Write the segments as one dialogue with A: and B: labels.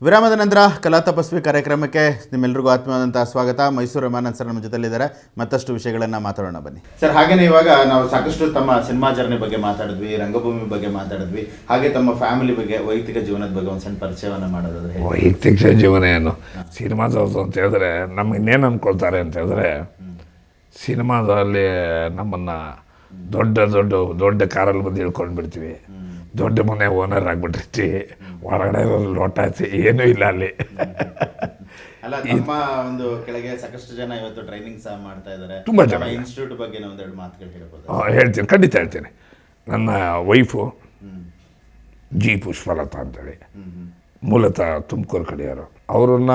A: ವಿರಾಮದ ನಂತರ ಕಲಾ ತಪಸ್ವಿ ಕಾರ್ಯಕ್ರಮಕ್ಕೆ ನಿಮ್ಮೆಲ್ಲರಿಗೂ ಆತ್ಮೀಯವಾದಂತಹ ಸ್ವಾಗತ. ಮೈಸೂರು ರಮಾನಂದ್ ಸರ್ ನಮ್ಮ ಜೊತೆಲಿದ್ದಾರೆ ಮತ್ತಷ್ಟು ವಿಷಯಗಳನ್ನ ಮಾತಾಡೋಣ ಬನ್ನಿ. ಸರ್ ಹಾಗೇನೆ ಇವಾಗ ನಾವು ಸಾಕಷ್ಟು ತಮ್ಮ ಸಿನಿಮಾ ಜರ್ನಿ ಬಗ್ಗೆ ಮಾತಾಡಿದ್ವಿ ರಂಗಭೂಮಿ ಬಗ್ಗೆ ಮಾತಾಡಿದ್ವಿ ಹಾಗೆ ತಮ್ಮ ಫ್ಯಾಮಿಲಿ ಬಗ್ಗೆ ವೈಯಕ್ತಿಕ ಜೀವನದ ಬಗ್ಗೆ ಒಂದು ಸಣ್ಣ ಪರಿಚಯವನ್ನ ಮಾಡೋದಾದ್ರೆ?
B: ವೈಯಕ್ತಿಕ ಜೀವನ ಏನು? ಸಿನಿಮಾದವ್ರದ್ದು ಅಂತ ಹೇಳಿದ್ರೆ ನಮ್ಗೆ ಇನ್ನೇನು ಅಂದ್ಕೊಳ್ತಾರೆ ಅಂತ ಹೇಳಿದ್ರೆ ಸಿನಿಮಾದಲ್ಲಿ ನಮ್ಮನ್ನು ದೊಡ್ಡ ದೊಡ್ಡ ದೊಡ್ಡ ಕಾರಲ್ಲಿ ಬಂದು ಇಳ್ಕೊಂಡು ಬಿಡ್ತೀವಿ ದೊಡ್ಡ ಮನೆ ಓನರ್ ಆಗಿಬಿಟ್ಟಿರ್ತೀವಿ ಹೊರಗಡೆ ಲೋಟ ಏನೂ ಇಲ್ಲ ಅಲ್ಲಿ.
A: ಅಲ್ಲ ತಮ್ಮ ಒಂದು ಕೆಳಗೆ ಸಾಕಷ್ಟು ಜನ ಇವತ್ತು ಟ್ರೈನಿಂಗ್ ಸಹ ಮಾಡ್ತಾ ಇದ್ದಾರೆ.
B: ತುಂಬ ಜನ
A: ನಮ್ಮ ಇನ್ಸ್ಟಿಟ್ಯೂಟ್ ಬಗ್ಗೆ ಒಂದೆರಡು ಮಾತುಗಳು ಹೇಳ್ಬೋದು.
B: ಹೇಳ್ತೀನಿ. ಖಂಡಿತ ಹೇಳ್ತೀನಿ. ನನ್ನ ವೈಫು ಜಿ ಪುಷ್ಪಲತಾ ಅಂತೇಳಿ. ಮೂಲತಃ ತುಮಕೂರು ಕಡೆಯವರು. ಅವ್ರನ್ನ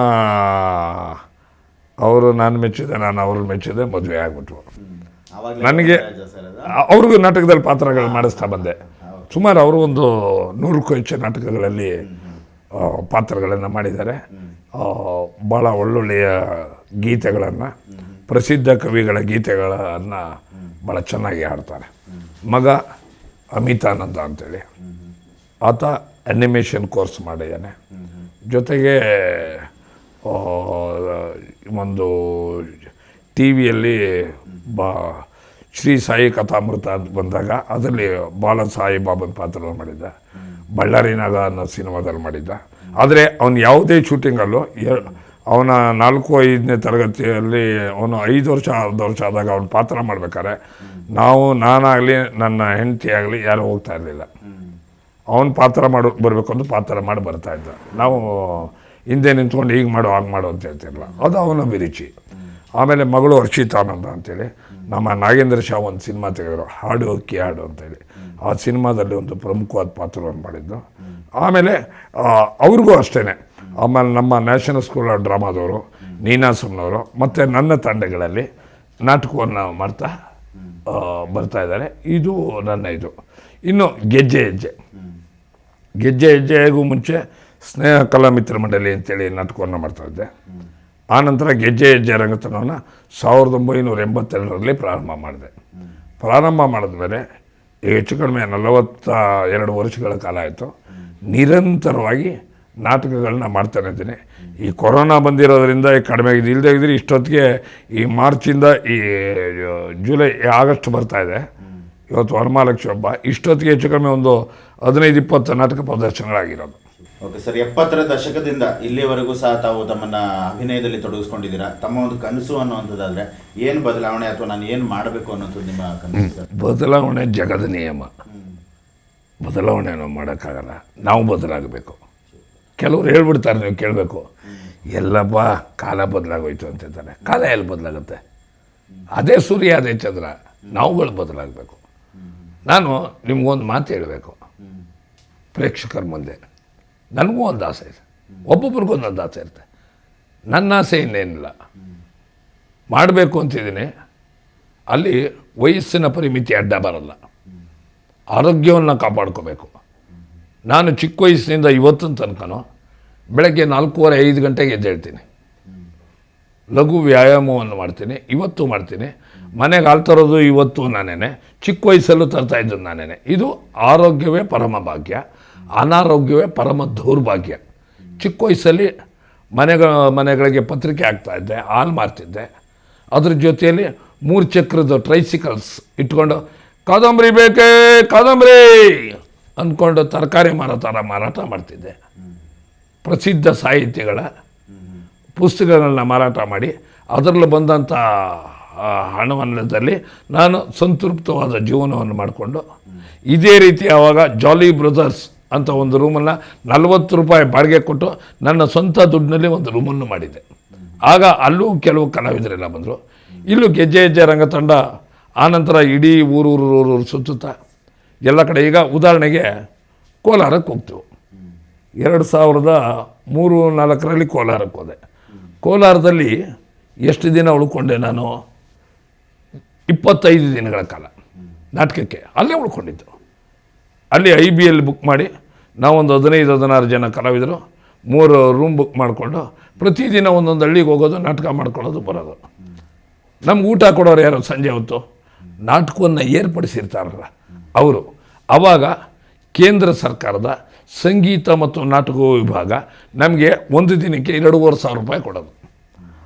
B: ಅವರು ನಾನು ಮೆಚ್ಚಿದೆ ನಾನು ಅವ್ರನ್ನ ಮೆಚ್ಚಿದೆ ಮದುವೆ ಆಗ್ಬಿಟ್ವು.
A: ಹ್ಮ್.
B: ನನಗೆ ಅವ್ರಿಗೂ ನಾಟಕದಲ್ಲಿ ಪಾತ್ರಗಳು ಮಾಡಿಸ್ತಾ ಬಂದೆ. ಸುಮಾರು ಅವರು ಒಂದು ನೂರಕ್ಕೂ ಹೆಚ್ಚು ನಾಟಕಗಳಲ್ಲಿ ಪಾತ್ರಗಳನ್ನು ಮಾಡಿದ್ದಾರೆ. ಭಾಳ ಒಳ್ಳೊಳ್ಳೆಯ ಗೀತೆಗಳನ್ನು, ಪ್ರಸಿದ್ಧ ಕವಿಗಳ ಗೀತೆಗಳನ್ನು ಭಾಳ ಚೆನ್ನಾಗಿ ಹಾಡ್ತಾರೆ. ಮಗ ಅಮಿತಾನಂದ ಅಂತೇಳಿ. ಆತ ಅನಿಮೇಷನ್ ಕೋರ್ಸ್ ಮಾಡಿದ್ದಾನೆ. ಜೊತೆಗೆ ಒಂದು ಟಿ ವಿಯಲ್ಲಿ ಬಾ ಶ್ರೀ ಸಾಯಿ ಕಥಾಮೃತ ಅಂತ ಬಂದಾಗ ಅದರಲ್ಲಿ ಬಾಲ ಸಾಯಿ ಬಾಬನ್ ಪಾತ್ರ ಮಾಡಿದ್ದ. ಬಳ್ಳಾರಿ ನಾಗ ಅನ್ನೋ ಸಿನಿಮಾದಲ್ಲಿ ಮಾಡಿದ್ದ. ಆದರೆ ಅವನು ಯಾವುದೇ ಶೂಟಿಂಗಲ್ಲೂ ಅವನ ನಾಲ್ಕು, ಐದನೇ ತರಗತಿಯಲ್ಲಿ ಅವನು ಐದು ವರ್ಷ ಆರು ವರ್ಷ ಆದಾಗ ಅವನು ಪಾತ್ರ ಮಾಡ್ಬೇಕಾದ್ರೆ ನಾವು ನಾನಾಗಲಿ, ನನ್ನ ಹೆಂಡತಿ ಆಗಲಿ ಯಾರೂ ಹೋಗ್ತಾ ಇರಲಿಲ್ಲ. ಅವನು ಪಾತ್ರ ಮಾಡು, ಬರಬೇಕು ಅಂತ ಪಾತ್ರ ಮಾಡಿ ಬರ್ತಾ ಇದ್ದ. ನಾವು ಹಿಂದೆ ನಿಂತ್ಕೊಂಡು ಹೀಗೆ ಮಾಡು, ಹಾಗೆ ಮಾಡು ಅಂತ ಹೇಳ್ತಿರಲ್ಲ ಅದು ಅವನ ಅಭಿರುಚಿ ಆಮೇಲೆ ಮಗಳು ಹರ್ಷಿತಾನಂದ ಅಂತೇಳಿ. ನಮ್ಮ ನಾಗೇಂದ್ರ ಶಾ ಒಂದು ಸಿನಿಮಾ ತೆಗೆದರು, ಹಾಡು ಅಕ್ಕಿ ಹಾಡು ಅಂತೇಳಿ. ಆ ಸಿನಿಮಾದಲ್ಲಿ ಒಂದು ಪ್ರಮುಖವಾದ ಪಾತ್ರವನ್ನು ಮಾಡಿದ್ದು. ಆಮೇಲೆ ಅವ್ರಿಗೂ ಅಷ್ಟೇ ಆಮೇಲೆ ನಮ್ಮ ನ್ಯಾಷನಲ್ ಸ್ಕೂಲ್ ಆಫ್ ಡ್ರಾಮಾದವರು ನೀನಾಸಮ್ನವರು ಮತ್ತು ನನ್ನ ತಂಡಗಳಲ್ಲಿ ನಾಟಕವನ್ನು ಮಾಡ್ತಾ ಬರ್ತಾ ಇದ್ದಾರೆ. ಇದು ನನ್ನ ಇದು. ಇನ್ನು ಗೆಜ್ಜೆ ಹೆಜ್ಜೆ. ಗೆಜ್ಜೆ ಹೆಜ್ಜೆಗೂ ಮುಂಚೆ ಸ್ನೇಹ ಕಲಾ ಮಿತ್ರ ಮಂಡಳಿ ಅಂತೇಳಿ ನಾಟಕವನ್ನು ಮಾಡ್ತಾ ಇದ್ದೆ. ಆನಂತರ ಗೆಜ್ಜೆ ಹೆಜ್ಜೆ ರಂಗತನವನ್ನು ಸಾವಿರದ ಒಂಬೈನೂರ ಎಂಬತ್ತೆರಡರಲ್ಲಿ ಪ್ರಾರಂಭ ಮಾಡಿದೆ. ಪ್ರಾರಂಭ ಮಾಡಿದ್ಮೇಲೆ ಈಗ ಹೆಚ್ಚು ಕಡಿಮೆ ನಲವತ್ತ ಎರಡು ವರ್ಷಗಳ ಕಾಲ ಆಯಿತು. ನಿರಂತರವಾಗಿ ನಾಟಕಗಳನ್ನ ಮಾಡ್ತಾನೆ ಇದ್ದೀನಿ. ಈ ಕೊರೋನಾ ಬಂದಿರೋದ್ರಿಂದ ಕಡಿಮೆ ಆಗಿದೆ. ಇಲ್ಲದೆ ಇದ್ದರೆ ಇಷ್ಟೊತ್ತಿಗೆ ಈ ಮಾರ್ಚಿಂದ ಈ ಜುಲೈ ಆಗಸ್ಟ್ ಬರ್ತಾ ಇದೆ. ಇವತ್ತು ವರಮಹಾಲಕ್ಷ್ಮಿ ಹಬ್ಬ. ಇಷ್ಟೊತ್ತಿಗೆ ಹೆಚ್ಚು ಕಡಿಮೆ ಒಂದು ಹದಿನೈದು, ಇಪ್ಪತ್ತು ನಾಟಕ ಪ್ರದರ್ಶನಗಳಾಗಿರೋದು.
A: ಓಕೆ ಸರ್ ಎಪ್ಪತ್ತರ ದಶಕದಿಂದ ಇಲ್ಲಿವರೆಗೂ ಸಹ ತಾವು ತಮ್ಮನ್ನ ಅಭಿನಯದಲ್ಲಿ ತೊಡಗಿಸ್ಕೊಂಡಿದ್ದೀರಾ? ತಮ್ಮ ಒಂದು ಕನಸು ಅನ್ನುವಂಥದ್ದಾದ್ರೆ ಏನು ಬದಲಾವಣೆ ಅಥವಾ ನಾನು ಏನು ಮಾಡಬೇಕು ಅನ್ನೋದು ನಿಮ್ಮ ಕನಸು ಸರ್
B: ಬದಲಾವಣೆ ಜಗದ ನಿಯಮ. ಬದಲಾವಣೆ ನಾವು ಮಾಡೋಕ್ಕಾಗಲ್ಲ. ನಾವು ಬದಲಾಗಬೇಕು. ಕೆಲವ್ರು ಹೇಳ್ಬಿಡ್ತಾರೆ ನೀವು ಕೇಳಬೇಕು. ಎಲ್ಲಪ್ಪ ಕಾಲ ಬದಲಾಗೋಯ್ತು ಹೇಳ್ತಾರೆ. ಕಾಲ ಎಲ್ಲಿ ಬದಲಾಗುತ್ತೆ? ಅದೇ ಸೂರ್ಯ ಅದೇ ಚಂದ್ರ. ನಾವುಗಳು ಬದಲಾಗಬೇಕು. ನಾನು ನಿಮ್ಗೊಂದು ಮಾತು ಹೇಳಬೇಕು. ಪ್ರೇಕ್ಷಕರ ಮುಂದೆ. ನನಗೂ ಒಂದು ಆಸೆ ಇದೆ. ಒಬ್ಬೊಬ್ರಿಗೂ ಒಂದೊಂದು ಆಸೆ ಇರುತ್ತೆ. ನನ್ನ ಆಸೆ ಇನ್ನೇನಿಲ್ಲ. ಮಾಡಬೇಕು ಅಂತಿದ್ದೀನಿ. ಅಲ್ಲಿ ವಯಸ್ಸಿನ ಪರಿಮಿತಿ ಅಡ್ಡ ಬರಲ್ಲ. ಆರೋಗ್ಯವನ್ನು ಕಾಪಾಡ್ಕೋಬೇಕು. ನಾನು ಚಿಕ್ಕ ವಯಸ್ಸಿನಿಂದ ಇವತ್ತಿನ ತನಕನೂ ಬೆಳಗ್ಗೆ ನಾಲ್ಕೂವರೆ ಐದು ಗಂಟೆಗೆ ಎದ್ದೇಳ್ತೀನಿ ಲಘು ವ್ಯಾಯಾಮವನ್ನು ಮಾಡ್ತೀನಿ. ಇವತ್ತು ಮಾಡ್ತೀನಿ. ಮನೆಗೆ ಹಾಲು ತರೋದು ಇವತ್ತು ನಾನೇನೆ. ಚಿಕ್ಕ ವಯಸ್ಸಲ್ಲೂ ತರ್ತಾಯಿದ್ದು ನಾನೇ ನಾನೇನೆ. ಇದು ಆರೋಗ್ಯವೇ ಪರಮ ಭಾಗ್ಯ ಅನಾರೋಗ್ಯವೇ ಪರಮ ದೌರ್ಭಾಗ್ಯ. ಚಿಕ್ಕ ವಯಸ್ಸಲ್ಲಿ ಮನೆಗಳ ಮನೆಗಳಿಗೆ ಪತ್ರಿಕೆ ಆಗ್ತಾಯಿದ್ದೆ ಹಾಲು ಮಾರ್ತಿದ್ದೆ. ಅದ್ರ ಜೊತೆಯಲ್ಲಿ ಮೂರು ಚಕ್ರದ ಟ್ರೈಸಿಕಲ್ಸ್ ಇಟ್ಕೊಂಡು ಕಾದಂಬರಿ ಬೇಕೇ ಕಾದಂಬರಿ! ಅಂದ್ಕೊಂಡು ತರಕಾರಿ ಮಾರಾಟ ಮಾರಾಟ ಮಾಡ್ತಿದ್ದೆ. ಪ್ರಸಿದ್ಧ ಸಾಹಿತ್ಯಗಳ ಪುಸ್ತಕಗಳನ್ನ ಮಾರಾಟ ಮಾಡಿ ಅದರಲ್ಲಿ ಬಂದಂಥ ಹಣವನ್ನದಲ್ಲಿ ನಾನು ಸಂತೃಪ್ತವಾದ ಜೀವನವನ್ನು ಮಾಡಿಕೊಂಡು, ಇದೇ ರೀತಿ ಆವಾಗ ಜಾಲಿ ಬ್ರದರ್ಸ್ ಅಂತ ಒಂದು ರೂಮನ್ನು ನಲವತ್ತು ರೂಪಾಯಿ ಬಾಡಿಗೆ ಕೊಟ್ಟು ನನ್ನ ಸ್ವಂತ ದುಡ್ಡಿನಲ್ಲಿ ಒಂದು ರೂಮನ್ನು ಮಾಡಿದೆ. ಆಗ ಅಲ್ಲೂ ಕೆಲವು ಕಲಾವಿದರೆಲ್ಲ ಬಂದರು. ಇಲ್ಲೂ ಗೆಜ್ಜೆ ಹೆಜ್ಜೆ ರಂಗತಂಡ ಆನಂತರ ಇಡೀ ಊರು ಸುತ್ತುತ್ತಾ ಎಲ್ಲ ಕಡೆ ಈಗ ಉದಾಹರಣೆಗೆ ಕೋಲಾರಕ್ಕೆ ಹೋಗ್ತೇವೆ. ಎರಡು ಸಾವಿರದ ಮೂರು ನಾಲ್ಕರಲ್ಲಿ ಕೋಲಾರಕ್ಕೆ ಹೋದೆ. ಕೋಲಾರದಲ್ಲಿ ಎಷ್ಟು ದಿನ ಉಳ್ಕೊಂಡೆ ನಾನು? ಇಪ್ಪತ್ತೈದು ದಿನಗಳ ಕಾಲ ನಾಟಕಕ್ಕೆ ಅಲ್ಲೇ ಉಳ್ಕೊಂಡಿದ್ದು. ಅಲ್ಲಿ ಐ ಬಿ ಎಲ್ ಬುಕ್ ಮಾಡಿ ನಾವೊಂದು ಹದಿನೈದು, ಹದಿನಾರು ಜನ ಕಲಾವಿದರು ಮೂರು ರೂಮ್ ಬುಕ್ ಮಾಡಿಕೊಂಡು ಪ್ರತಿದಿನ ಒಂದೊಂದು ಹಳ್ಳಿಗೆ ಹೋಗೋದು, ನಾಟಕ ಮಾಡ್ಕೊಳ್ಳೋದು, ಬರೋದು. ನಮ್ಗೆ ಊಟ ಕೊಡೋರು ಯಾರು ಸಂಜೆ ಹೊತ್ತು? ನಾಟಕವನ್ನು ಏರ್ಪಡಿಸಿರ್ತಾರಲ್ಲ ಅವರು. ಆವಾಗ ಕೇಂದ್ರ ಸರ್ಕಾರದ ಸಂಗೀತ ಮತ್ತು ನಾಟಕ ವಿಭಾಗ ನಮಗೆ ಒಂದು ದಿನಕ್ಕೆ ಎರಡೂವರೆ ಸಾವಿರ ರೂಪಾಯಿ ಕೊಡೋದು.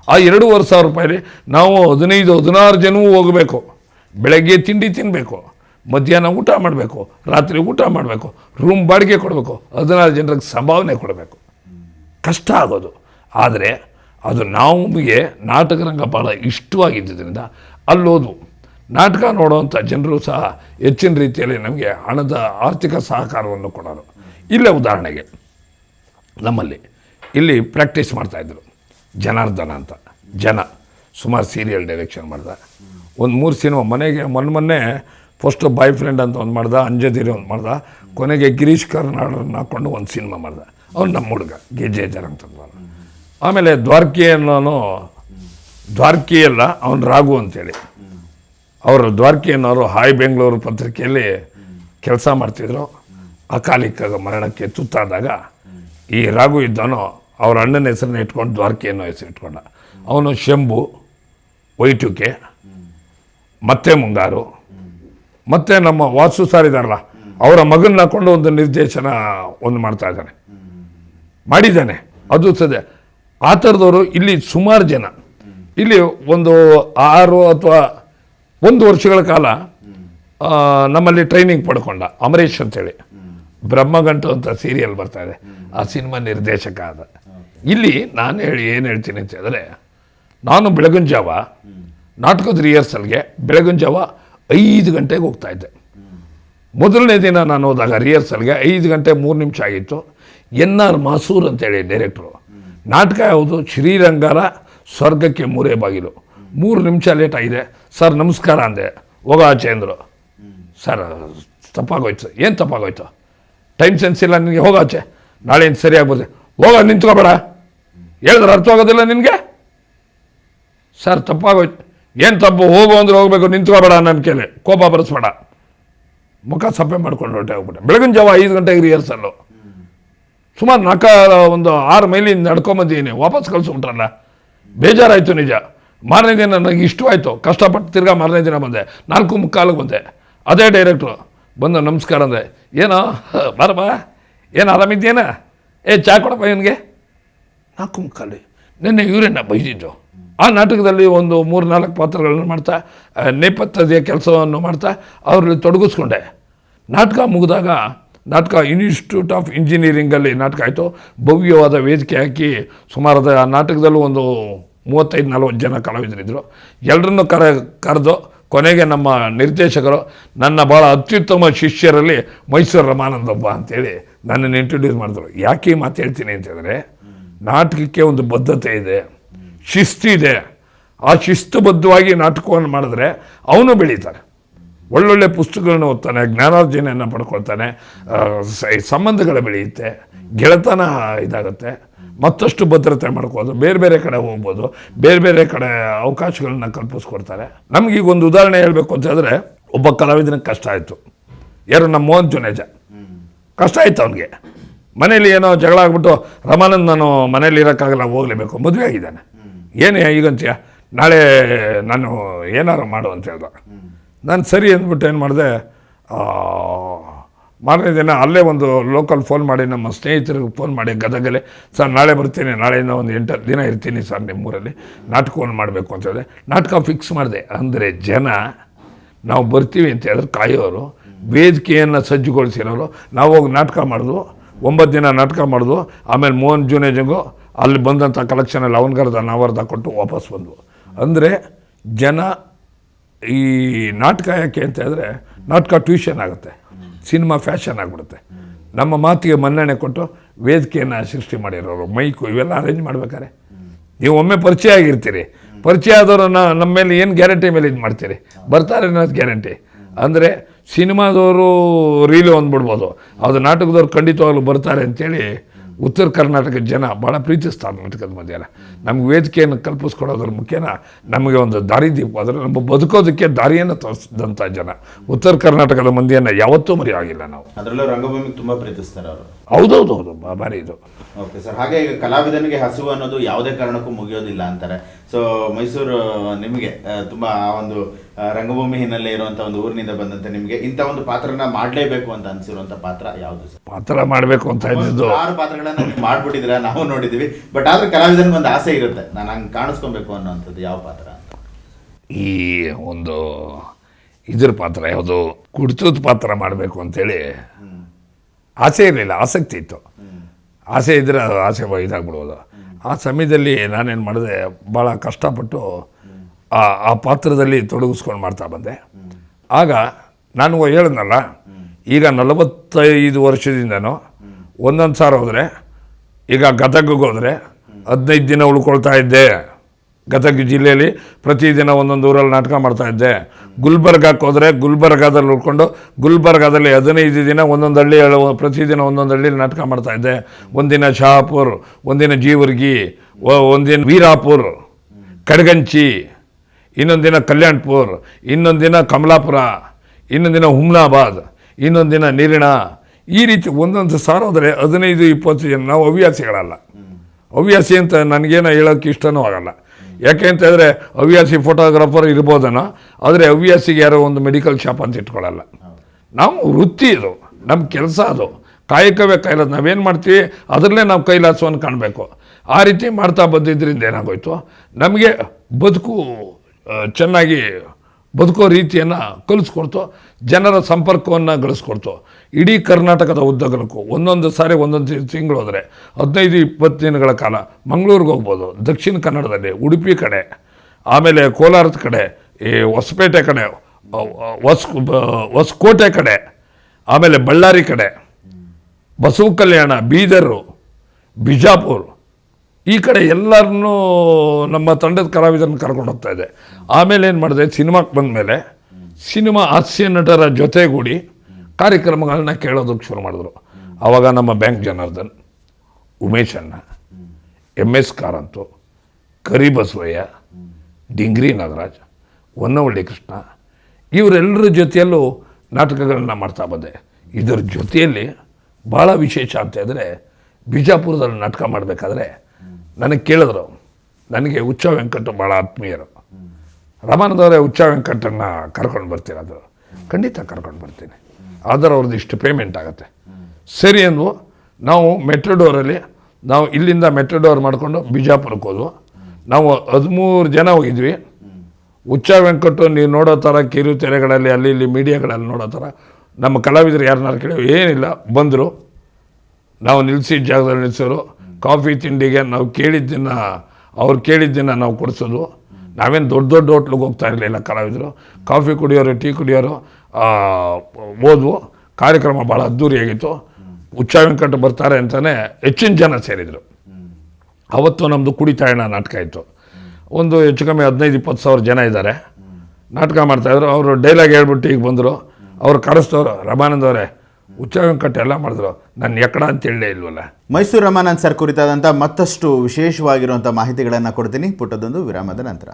B: ಆ ಎರಡೂವರೆ ಸಾವಿರ ರೂಪಾಯಿ ನಾವು ಹದಿನೈದು, ಹದಿನಾರು ಜನವೂ ಹೋಗಬೇಕು. ಬೆಳಗ್ಗೆ ತಿಂಡಿ ತಿನ್ನಬೇಕು ಮಧ್ಯಾಹ್ನ ಊಟ ಮಾಡಬೇಕು. ರಾತ್ರಿ ಊಟ ಮಾಡಬೇಕು. ರೂಮ್ ಬಾಡಿಗೆ ಕೊಡಬೇಕು. ಹದಿನಾರು ಜನರಿಗೆ ಸಂಭಾವನೆ ಕೊಡಬೇಕು. ಕಷ್ಟ ಆಗೋದು. ಆದರೆ ಅದು ನಮಗೆ ನಾಟಕ ರಂಗ ಭಾಳ ಇಷ್ಟವಾಗಿದ್ದರಿಂದ ಅಲ್ಲೋದು. ನಾಟಕ ನೋಡುವಂಥ ಜನರು ಸಹ ಹೆಚ್ಚಿನ ರೀತಿಯಲ್ಲಿ ನಮಗೆ ಹಣದ ಆರ್ಥಿಕ ಸಹಕಾರವನ್ನು ಕೊಡೋರು. ಇಲ್ಲೇ ಉದಾಹರಣೆಗೆ ನಮ್ಮಲ್ಲಿ ಇಲ್ಲಿ ಪ್ರಾಕ್ಟೀಸ್ ಮಾಡ್ತಾಯಿದ್ರು ಜನಾರ್ದನ ಅಂತ. ಜನ. ಸುಮಾರು ಸೀರಿಯಲ್ ಡೈರೆಕ್ಷನ್ ಮಾಡ್ದ. ಒಂದು ಮೂರು ಸಿನಿಮಾ ಮನೆಗೆ, ಮೊನ್ನೆ ಮೊನ್ನೆ ಫಸ್ಟ್ ಬಾಯ್ ಫ್ರೆಂಡ್ ಅಂತ ಒಂದು ಮಾಡ್ದೆ ಅಂಜದಿರಿ ಒಂದು ಮಾಡ್ದ. ಕೊನೆಗೆ ಗಿರೀಶ್ ಕಾರ್ನಾಡನ್ನ ಹಾಕ್ಕೊಂಡು ಒಂದು ಸಿನಿಮಾ ಮಾಡ್ದೆ. ಅವ್ನು ನಮ್ಮ ಹುಡುಗ ಗೆ ಜೆ. ಜರ್ ಆಮೇಲೆ ದ್ವಾರಕಿ ಅನ್ನೋನು, ದ್ವಾರಕಿ ಅಲ್ಲ, ಅವನು ರಾಘು ಅಂತೇಳಿ. ಅವರು ದ್ವಾರಕಿ ಅನ್ನೋರು ಹಾಯ್ ಬೆಂಗಳೂರು ಪತ್ರಿಕೆಯಲ್ಲಿ ಕೆಲಸ ಮಾಡ್ತಿದ್ರು. ಅಕಾಲಿಕ ಮರಣಕ್ಕೆ ತುತ್ತಾದಾಗ ಈ ರಾಘು ಇದ್ದವನು ಅವ್ರ ಅಣ್ಣನ ಹೆಸರನ್ನ ಇಟ್ಕೊಂಡು ದ್ವಾರಕೆಯನ್ನು ಹೆಸರು ಇಟ್ಕೊಂಡ. ಅವನು ಶಂಭು, ವೈಟುಕೆ, ಮತ್ತೆ ಮುಂಗಾರು, ಮತ್ತೆ ನಮ್ಮ ವಾಸು ಸಾರ್ ಇದ್ದಾರಲ್ಲ ಅವರ ಮಗನ ಹಾಕೊಂಡು ಒಂದು ನಿರ್ದೇಶನ ಒಂದು ಮಾಡ್ತಾ ಇದ್ದಾನೆ. ಮಾಡಿದ್ದಾನೆ. ಅದು ಸದ್ಯ ಆ ಥರದವರು ಇಲ್ಲಿ ಸುಮಾರು ಜನ. ಇಲ್ಲಿ ಒಂದು ಆರು ಅಥವಾ ಒಂದು ವರ್ಷಗಳ ಕಾಲ ನಮ್ಮಲ್ಲಿ ಟ್ರೈನಿಂಗ್ ಪಡ್ಕೊಂಡ ಅಮರೇಶ್ ಅಂತೇಳಿ. ಬ್ರಹ್ಮಗಂಟು ಅಂತ ಸೀರಿಯಲ್ ಬರ್ತಾ ಇದೆ. ಆ ಸಿನಿಮಾ ನಿರ್ದೇಶಕ ಆದ. ಇಲ್ಲಿ ನಾನು ಹೇಳಿ ಏನು ಹೇಳ್ತೀನಿ ಅಂತ ಹೇಳಿದ್ರೆ, ನಾನು ಬೆಳಗಿನ ಜಾವ, ನಾಟಕದ ರಿಹರ್ಸಲ್ಗೆ ಬೆಳಗಿನ ಜಾವ ಐದು ಗಂಟೆಗೆ ಹೋಗ್ತಾ ಇದ್ದೆ. ಮೊದಲನೇ ದಿನ ನಾನು ಹೋದಾಗ ರಿಹರ್ಸಲ್ಗೆ ಐದು ಗಂಟೆ ಮೂರು ನಿಮಿಷ ಆಗಿತ್ತು. ಎನ್ ಆರ್ ಮಾಸೂರ್ ಅಂತೇಳಿ ಡೈರೆಕ್ಟ್ರು ನಾಟಕ ಯಾವುದು? ಶ್ರೀರಂಗಾರ ಸ್ವರ್ಗಕ್ಕೆ ಮೂರೇ ಬಾಗಿಲು. ಮೂರು ನಿಮಿಷ ಲೇಟ್ ಆಗಿದೆ. ಸರ್, ನಮಸ್ಕಾರ ಅಂದೆ. ಹೋಗೋ ಆಚೆ ಅಂದರು. ಸರ್, ತಪ್ಪಾಗೋಯ್ತು ಏನು ತಪ್ಪಾಗೋಯ್ತು? ಟೈಮ್ ಸೆನ್ಸ್ ಇಲ್ಲ, ನಿನಗೆ ಹೋಗ ಆಚೆ. ನಾಳೆ ಏನು ಸರಿಯಾಗಿ ಬರ್ದೆ? ಹೋಗ, ನಿಂತ್ಕೋಬೇಡ. ಹೇಳಿದ್ರೆ ಅರ್ಥ ಆಗೋದಿಲ್ಲ ನಿನಗೆ? ಸರ್, ತಪ್ಪಾಗೋಯ್ತು. ಏನು ತಪ್ಪು? ಹೋಗು ಅಂದ್ರೆ ಹೋಗಬೇಕು, ನಿಂತ್ಕೋಬೇಡ ನನ್ನ ಕೇಳಿ ಕೋಪ ಬರೆಸ್ಬೇಡ. ಮುಖ ಸಪ್ಪೆ ಮಾಡ್ಕೊಂಡು ಹೊರಟೆ ಹೋಗ್ಬಿಟ್ಟೆ. ಬೆಳಗಿನ ಜಾವ ಐದು ಗಂಟೆಗೆ ರಿಹರ್ಸಲ್ಲು ಸುಮಾರು ನಾಲ್ಕ ಒಂದು ಆರು ಮೈಲಿಂದ ನಡ್ಕೊಂಬಂದಿದ್ದೀನಿ. ವಾಪಸ್ ಕಳಿಸ್ಬಿಟ್ರಲ್ಲ. ಬೇಜಾರಾಯಿತು ನಿಜ. ಮಾರನೇ ದಿನ ನನಗೆ ಇಷ್ಟವಾಯಿತು ಕಷ್ಟಪಟ್ಟು ತಿರ್ಗಾ ಮಾರನೇ ದಿನ ಬಂದೆ. ನಾಲ್ಕು ಮುಕ್ಕಾಲಿಗೆ ಬಂದೆ. ಅದೇ ಡೈರೆಕ್ಟ್ರು ಬಂದು ನಮಸ್ಕಾರ ಅಂದೆ. ಏನೋ ಬರಬಾ ಏನು ಆರಾಮಿದ್ದೇನ ಏ, ಚಾ ಕೊಡಪ್ಪ ಇವನಿಗೆ? ನಾಲ್ಕು ಮುಕ್ಕಾಲಿ. ನಿನ್ನೆ ಇವರೇನ ಬೈದಿದ್ದು. ಆ ನಾಟಕದಲ್ಲಿ ಒಂದು ಮೂರು ನಾಲ್ಕು ಪಾತ್ರಗಳನ್ನು ಮಾಡ್ತಾ ಆ, ನೇಪಥ್ಯದ ಕೆಲಸವನ್ನು ಮಾಡ್ತಾ ಅವರಲ್ಲಿ ತೊಡಗಿಸ್ಕೊಂಡೆ. ನಾಟಕ ಮುಗಿದಾಗ ನಾಟಕ ಇನ್ಸ್ಟಿಟ್ಯೂಟ್ ಆಫ್ ಇಂಜಿನಿಯರಿಂಗಲ್ಲಿ ನಾಟಕ ಆಯಿತು. ಭವ್ಯವಾದ ವೇದಿಕೆ ಹಾಕಿ ಸುಮಾರು ಆ ನಾಟಕದಲ್ಲೂ ಒಂದು ಮೂವತ್ತೈದು ನಲ್ವತ್ತು ಜನ ಕಲಾವಿದರಿದ್ದರು ಎಲ್ಲರನ್ನೂ ಕರೆ ಕರೆದು ಕೊನೆಗೆ ನಮ್ಮ ನಿರ್ದೇಶಕರು ನನ್ನ ಭಾಳ ಅತ್ಯುತ್ತಮ ಶಿಷ್ಯರಲ್ಲಿ ಮೈಸೂರು ರಮಾನಂದಪ್ಪ ಅಂತೇಳಿ ನನ್ನನ್ನು ಇಂಟ್ರೊಡ್ಯೂಸ್ ಮಾಡಿದ್ರು. ಯಾಕೆ ಮಾತು ಹೇಳ್ತೀನಿ ಅಂತಂದರೆ ನಾಟಕಕ್ಕೆ ಒಂದು ಬದ್ಧತೆ ಇದೆ. ಶಿಸ್ತಿದೆ ಆ ಶಿಸ್ತುಬದ್ಧವಾಗಿ ನಾಟಕವನ್ನು ಮಾಡಿದ್ರೆ ಅವನು ಬೆಳೀತಾನೆ. ಒಳ್ಳೊಳ್ಳೆ ಪುಸ್ತಕಗಳನ್ನ ಓದ್ತಾನೆ, ಜ್ಞಾನಾರ್ಜನೆಯನ್ನು ಪಡ್ಕೊಳ್ತಾನೆ ಸಂಬಂಧಗಳ ಬೆಳೆಯುತ್ತೆ, ಗೆಳೆತನ ಇದಾಗುತ್ತೆ, ಮತ್ತಷ್ಟು ಭದ್ರತೆ ಮಾಡ್ಕೋದು ಬೇರೆ ಬೇರೆ ಕಡೆ ಹೋಗ್ಬೋದು, ಬೇರೆ ಬೇರೆ ಕಡೆ ಅವಕಾಶಗಳನ್ನ ಕಲ್ಪಿಸ್ಕೊಡ್ತಾರೆ. ನಮಗೀಗ ಒಂದು ಉದಾಹರಣೆ ಹೇಳಬೇಕು ಅಂತ ಹೇಳಿದ್ರೆ, ಒಬ್ಬ ಕಲಾವಿದನಿಗೆ ಕಷ್ಟ ಆಯಿತು. ಯಾರು? ನಮ್ಮ ಮೋಹನ್ ಜುನೇಜ. ಕಷ್ಟ ಆಯಿತು ಅವನಿಗೆ. ಮನೇಲಿ ಏನೋ ಜಗಳ ಆಗ್ಬಿಟ್ಟು ರಮಾನಂದ್ ನಾನು ಮನೇಲಿ ಇರೋಕ್ಕಾಗಲ್ಲ ಹೋಗ್ಲೇಬೇಕು. ಮದುವೆ ಆಗಿದ್ದಾನೆ. ಏನೇ ಈಗಂತೀಯ? ನಾಳೆ ನಾನು ಏನಾರು ಮಾಡು ಅಂತ ಹೇಳ್ದ. ನಾನು ಸರಿ ಅಂದ್ಬಿಟ್ಟು ಏನು ಮಾಡಿದೆ? ಮಾರನೇ ದಿನ ಅಲ್ಲೇ ಒಂದು ಲೋಕಲ್ ಫೋನ್ ಮಾಡಿ ನಮ್ಮ ಸ್ನೇಹಿತರಿಗೆ ಫೋನ್ ಮಾಡಿ ಗದಗಲ್ಲಿ ಸರ್ ನಾಳೆ ಬರ್ತೀನಿ ನಾಳೆಯಿಂದ ಒಂದು ಎಂಟು ದಿನ ಇರ್ತೀನಿ ಸರ್ ನಿಮ್ಮೂರಲ್ಲಿ. ನಾಟಕವನ್ನು ಮಾಡಬೇಕು ಅಂತ ಹೇಳಿದೆ. ನಾಟಕ ಫಿಕ್ಸ್ ಮಾಡಿದೆ. ಅಂದರೆ ಜನ ನಾವು ಬರ್ತೀವಿ ಅಂತ ಹೇಳಿದ್ರೆ ಕಾಯೋರು ವೇದಿಕೆಯನ್ನು ಸಜ್ಜುಗೊಳಿಸಿರೋರು ನಾವು ಹೋಗಿ ನಾಟಕ ಮಾಡಿದ್ವು ಒಂಬತ್ತು ದಿನ ನಾಟಕ ಮಾಡಿದ್ವು ಆಮೇಲೆ ಮೋಹನ್ ಜುನೇಜಂಗು ಅಲ್ಲಿ ಬಂದಂಥ ಕಲೆಕ್ಷನಲ್ಲಿ ಅವನಿಗರ್ಧ ನಾವರ್ಧ ಕೊಟ್ಟು ವಾಪಸ್ ಬಂದ್ವು. ಅಂದರೆ ಜನ ಈ ನಾಟಕ ಯಾಕೆ ಅಂತ ಹೇಳಿದ್ರೆ, ನಾಟಕ ಟ್ಯೂಷನ್ ಆಗುತ್ತೆ ಸಿನಿಮಾ ಫ್ಯಾಷನ್ ಆಗಿಬಿಡುತ್ತೆ. ನಮ್ಮ ಮಾತಿಗೆ ಮನ್ನಣೆ ಕೊಟ್ಟು ವೇದಿಕೆಯನ್ನು ಸೃಷ್ಟಿ ಮಾಡಿರೋರು ಮೈಕು ಇವೆಲ್ಲ ಅರೇಂಜ್ ಮಾಡ್ಬೇಕಾರೆ. ನೀವು ಒಮ್ಮೆ ಪರಿಚಯ ಆಗಿರ್ತೀರಿ. ಪರಿಚಯ ಆದವರು ನಮ್ಮ ಮೇಲೆ ಏನು ಗ್ಯಾರಂಟಿ ಮೇಲೆ ಇದು ಮಾಡ್ತೀರಿ? ಬರ್ತಾರೆ ಅನ್ನೋದು ಗ್ಯಾರಂಟಿ ಅಂದರೆ ಸಿನಿಮಾದವರು ರೀಲು ಅಂದ್ಬಿಡ್ಬೋದು ಅದು ನಾಟಕದವ್ರು ಖಂಡಿತವಾಗ್ಲೂ ಬರ್ತಾರೆ ಅಂತೇಳಿ ಉತ್ತರ ಕರ್ನಾಟಕದ ಜನ ಭಾಳ ಪ್ರೀತಿಸ್ತಾರೆ ನಾಟಕದ ಮಧ್ಯಾಹ್ನ ನಮ್ಗೆ ವೇದಿಕೆಯನ್ನು ಕಲ್ಪಿಸ್ಕೊಡೋದ್ರ ಮುಖ್ಯನ ನಮಗೆ ಒಂದು ದಾರಿದೀಪ ಆದರೆ ನಮ್ಮ ಬದುಕೋದಕ್ಕೆ ದಾರಿಯನ್ನು ತೋರಿಸಿದಂಥ ಜನ. ಉತ್ತರ ಕರ್ನಾಟಕದ ಮಂದಿಯನ್ನು ಯಾವತ್ತೂ ಮರೆಯಾಗಿಲ್ಲ ನಾವು.
A: ಅದರಲ್ಲೂ ರಂಗಭೂಮಿಗೆ ತುಂಬ ಪ್ರೀತಿಸ್ತಾರೆ ಅವರು.
B: ಹೌದೌದು ಹೌದು ಬಾರಿ ಇದು.
A: ಓಕೆ ಸರ್ ಹಾಗೆ ಈಗ ಕಲಾವಿದನಿಗೆ ಹಸಿವು ಅನ್ನೋದು ಯಾವುದೇ ಕಾರಣಕ್ಕೂ ಮುಗಿಯೋದಿಲ್ಲ ಅಂತಾರೆ. ಸೊ ಮೈಸೂರು ನಿಮಗೆ ತುಂಬ ಆ ಒಂದು ರಂಗಭೂಮಿ ಹಿನ್ನೆಲೆ ಇರುವಂತ ಒಂದು ಊರಿನಿಂದ ಬಂದಂತ ನಿಮಗೆ ಇಂಥ ಒಂದು ಪಾತ್ರನ ಮಾಡಲೇಬೇಕು ಅಂತ ಅನ್ಸಿರುವಂತ ಪಾತ್ರ ಯಾವುದು ಸರ್?
B: ಪಾತ್ರ ಮಾಡಬೇಕು ಅಂತ ಇದ್ದಿದ್ದು.
A: ಆರು ಪಾತ್ರಗಳನ್ನ ನೀವು ಮಾಡ್ಬಿಟ್ಟಿದ್ರ ನಾವು ನೋಡಿದೀವಿ ಬಟ್ ಆದ್ರೆ ಕಲಾವಿದನಿಗೆ ಒಂದು ಆಸೆ ಇರುತ್ತೆ. ನಾನು ಹಂಗೆ ಕಾಣಿಸ್ಕೊಬೇಕು ಅನ್ನೋಂಥದ್ದು ಯಾವ ಪಾತ್ರ ಅಂತ?
B: ಈ ಒಂದು ಇದ್ರ ಪಾತ್ರ ಯಾವುದು ಕುಡಿತದ ಪಾತ್ರ ಮಾಡಬೇಕು ಅಂತೇಳಿ ಆಸೆ ಇರಲಿಲ್ಲ ಆಸಕ್ತಿ ಇತ್ತು. ಆಸೆ ಇದ್ದರೆ ಅದು ಆಸೆ ಇದಾಗ್ಬಿಡೋದು ಇದಾಗ್ಬಿಡ್ಬೋದು ಆ ಸಮಯದಲ್ಲಿ ನಾನೇನು ಮಾಡಿದೆ ಭಾಳ ಕಷ್ಟಪಟ್ಟು ಆ ಆ ಪಾತ್ರದಲ್ಲಿ ತೊಡಗಿಸ್ಕೊಂಡು ಮಾಡ್ತಾ ಬಂದೆ. ಆಗ ನಾನು ಹೇಳಿದ್ನಲ್ಲ ಈಗ ನಲವತ್ತೈದು ವರ್ಷದಿಂದನೂ ಒಂದೊಂದು ಸಾರಿ ಹೋದರೆ, ಈಗ ಗದಗಿಗೆ ಹೋದರೆ ಹದಿನೈದು ದಿನ ಉಳ್ಕೊಳ್ತಾ ಇದ್ದೆ. ಗದಗ ಜಿಲ್ಲೆಯಲ್ಲಿ ಪ್ರತಿದಿನ ಒಂದೊಂದು ಊರಲ್ಲಿ ನಾಟಕ ಮಾಡ್ತಾ ಇದ್ದೆ. ಗುಲ್ಬರ್ಗಕ್ಕೆ ಹೋದರೆ ಗುಲ್ಬರ್ಗಾದಲ್ಲಿ ಉಳ್ಕೊಂಡು, ಗುಲ್ಬರ್ಗಾದಲ್ಲಿ ಹದಿನೈದು ದಿನ ಒಂದೊಂದು ಹಳ್ಳಿ ಹೇಳೋ- ಪ್ರತಿದಿನ ಒಂದೊಂದು ಹಳ್ಳಿಯಲ್ಲಿ ನಾಟಕ ಮಾಡ್ತಾ ಇದ್ದೆ. ಒಂದಿನ ಶಹಾಪುರ್, ಒಂದಿನ ಜೀವರ್ಗಿ ಒಂದಿನ ವೀರಾಪುರ್, ಕಡಗಂಚಿ ಇನ್ನೊಂದು ದಿನ ಕಲ್ಯಾಣ್ಪುರ್, ಇನ್ನೊಂದು ದಿನ ಕಮಲಾಪುರ, ಇನ್ನೊಂದು ದಿನ ಹುಮ್ನಾಬಾದ್, ಇನ್ನೊಂದು ದಿನ ನೀರಿಣ. ಈ ರೀತಿ ಒಂದೊಂದು ಸಾರ ಹೋದರೆ ಹದಿನೈದು, ಇಪ್ಪತ್ತು ಜನ, ನಾವು ಹವ್ಯಾಸಿಗಳಲ್ಲ. ಹವ್ಯಾಸಿ ಅಂತ ನನಗೇನೋ ಹೇಳೋಕ್ಕೆ ಇಷ್ಟನೂ ಆಗಲ್ಲ. ಯಾಕೆ ಅಂತ ಹೇಳಿದ್ರೆ ಹವ್ಯಾಸಿ ಫೋಟೋಗ್ರಾಫರ್ ಇರ್ಬೋದನೋ, ಆದರೆ ಹವ್ಯಾಸಿಗೆ ಯಾರೋ ಒಂದು ಮೆಡಿಕಲ್ ಶಾಪ್ ಅಂತ ಇಟ್ಕೊಳ್ಳಲ್ಲ. ನಾವು ವೃತ್ತಿ ಇದು ನಮ್ಮ ಕೆಲಸ ಅದು. ಕಾಯಕವೇ ಕೈಲಾಸ ನಾವೇನು ಮಾಡ್ತೀವಿ? ಅದರಲ್ಲೇ ನಾವು ಕೈಲಾಸವನ್ನು ಕಾಣಬೇಕು. ಆ ರೀತಿ ಮಾಡ್ತಾ ಬಂದಿದ್ದರಿಂದ ಏನಾಗೋಯ್ತು? ನಮಗೆ ಬದುಕು ಚೆನ್ನಾಗಿ ಬದುಕೋ ರೀತಿಯನ್ನು ಕಲಿಸ್ಕೊಡ್ತು, ಜನರ ಸಂಪರ್ಕವನ್ನು ಗಳಿಸ್ಕೊಡ್ತು. ಇಡೀ ಕರ್ನಾಟಕದ ಉದ್ದಗಲಕ್ಕೂ ಒಂದೊಂದು ಸಾರಿ, ಒಂದೊಂದು ತಿಂಗಳು ಹೋದರೆ ಹದಿನೈದು, ಇಪ್ಪತ್ತು ದಿನಗಳ ಕಾಲ ಮಂಗಳೂರಿಗೆ ಹೋಗ್ಬೋದು, ದಕ್ಷಿಣ ಕನ್ನಡದಲ್ಲಿ, ಉಡುಪಿ ಕಡೆ, ಆಮೇಲೆ ಕೋಲಾರದ ಕಡೆ, ಈ ಹೊಸಪೇಟೆ ಕಡೆ ಹೊಸ ಹೊಸಕೋಟೆ ಕಡೆ, ಆಮೇಲೆ ಬಳ್ಳಾರಿ ಕಡೆ ಬಸವ ಕಲ್ಯಾಣ ಬೀದರು, ಬಿಜಾಪುರ್ ಈ ಕಡೆ ಎಲ್ಲರನ್ನೂ ನಮ್ಮ ತಂಡದ ಕಲಾವಿದರನ್ನ ಕರ್ಕೊಂಡು ಹೋಗ್ತಾ ಇದೆ. ಆಮೇಲೆ ಏನು ಮಾಡಿದೆ? ಸಿನಿಮಾಕ್ಕೆ ಬಂದಮೇಲೆ ಸಿನಿಮಾ ಹಾಸ್ಯ ನಟರ ಜೊತೆಗೂಡಿ ಕಾರ್ಯಕ್ರಮಗಳನ್ನ ಕೇಳೋದಕ್ಕೆ ಶುರು ಮಾಡಿದ್ರು. ಆವಾಗ ನಮ್ಮ ಬ್ಯಾಂಕ್ ಜನಾರ್ದನ್, ಉಮೇಶ್ ಅಣ್ಣ ಎಂ ಎಸ್ ಕಾರಂತು, ಕರಿ ಬಸವಯ್ಯ, ಡಿಂಗ್ರಿ ನಾಗರಾಜ್, ಹೊನ್ನವಳ್ಳಿ ಕೃಷ್ಣ, ಇವರೆಲ್ಲರ ಜೊತೆಯಲ್ಲೂ ನಾಟಕಗಳನ್ನ ಮಾಡ್ತಾ ಬಂದೆ. ಇದರ ಜೊತೆಯಲ್ಲಿ ಭಾಳ ವಿಶೇಷ ಅಂತ ಹೇಳಿದ್ರೆ ಬಿಜಾಪುರದಲ್ಲಿ ನಾಟಕ ಮಾಡಬೇಕಾದ್ರೆ ನನಗೆ ಕೇಳಿದ್ರು, ನನಗೆ ಹುಚ್ಚ ವೆಂಕಟ ಭಾಳ ಆತ್ಮೀಯರು. ರಮಾನದವರೇ ಹುಚ್ಚ ವೆಂಕಟನ್ನ ಕರ್ಕೊಂಡು ಬರ್ತೀರದು ಖಂಡಿತ ಕರ್ಕೊಂಡು ಬರ್ತೀನಿ. ಆದರೆ ಅವ್ರದ್ದು ಇಷ್ಟು ಪೇಮೆಂಟ್ ಆಗುತ್ತೆ. ಸರಿ ಅಂದ್ವು. ನಾವು ಮೆಟ್ರೋಡೋರಲ್ಲಿ ನಾವು ಇಲ್ಲಿಂದ ಮೆಟ್ರೋಡೋರ್ ಮಾಡಿಕೊಂಡು ಬಿಜಾಪುರಕ್ಕೆ ಹೋದ್ವು. ನಾವು ಹದಿಮೂರು ಜನ ಹೋಗಿದ್ವಿ. ಹುಚ್ಚ ವೆಂಕಟು ನೀವು ನೋಡೋ ಥರ ಕಿರು ತೆರೆಗಳಲ್ಲಿ, ಅಲ್ಲಿ ಇಲ್ಲಿ ಮೀಡಿಯಾಗಳಲ್ಲಿ ನೋಡೋ ಥರ ನಮ್ಮ ಕಲಾವಿದರು ಯಾರನ್ನಾರು ಕೇಳಿ ಏನಿಲ್ಲ, ಬಂದರು. ನಾವು ನಿಲ್ಲಿಸಿದ ಜಾಗದಲ್ಲಿ ನಿಲ್ಲಿಸೋರು ಕಾಫಿ ತಿಂಡಿಗೆ ನಾವು ಕೇಳಿದ್ದನ್ನು ಅವ್ರು ಕೇಳಿದ್ದನ್ನು ನಾವು ಕೊಡಿಸೋದು. ನಾವೇನು ದೊಡ್ಡ ದೊಡ್ಡ ಹೋಟ್ಲಿಗೆ ಹೋಗ್ತಾ ಇರಲಿಲ್ಲ ಕಲಾವಿದರು. ಕಾಫಿ ಕುಡಿಯೋರು ಟೀ ಕುಡಿಯೋರು ಆ, ಹೋದ್ವು ಕಾರ್ಯಕ್ರಮ ಭಾಳ ಅದ್ಧೂರಿಯಾಗಿತ್ತು ಹುಚ್ಚ ವೆಂಕಟ ಬರ್ತಾರೆ ಅಂತಲೇ ಹೆಚ್ಚಿನ ಜನ ಸೇರಿದರು. ಅವತ್ತು ನಮ್ಮದು ಕುಡಿತಾಯಣ ನಾಟಕ ಇತ್ತು. ಒಂದು ಹೆಚ್ಚು ಕಮ್ಮಿ ಹದಿನೈದು ಇಪ್ಪತ್ತು ಸಾವಿರ ಜನ ಇದ್ದಾರೆ. ನಾಟಕ ಮಾಡ್ತಾಯಿದ್ರು ಅವರು ಡೈಲಾಗ್ ಹೇಳ್ಬಿಟ್ಟು ಈಗ ಬಂದರು. ಅವ್ರು ಕರೆಸ್ತವ್ರು ರಮಾನಂದ್ ಅವರೇ ಹುಚ್ಚ ವೆಂಕಟ ಎಲ್ಲ ಮಾಡಿದ್ರು. ನಾನು ಎಕ್ಕಡ ಅಂತ ಹೇಳಲೇ ಇಲ್ವಲ್ಲ?
A: ಮೈಸೂರು ರಮಾನಂದ್ ಸರ್ ಕುರಿತಾದಂಥ ಮತ್ತಷ್ಟು ವಿಶೇಷವಾಗಿರುವಂಥ ಮಾಹಿತಿಗಳನ್ನು ಕೊಡ್ತೀನಿ. ಪುಟ್ಟದೊಂದು ವಿರಾಮದ ನಂತರ.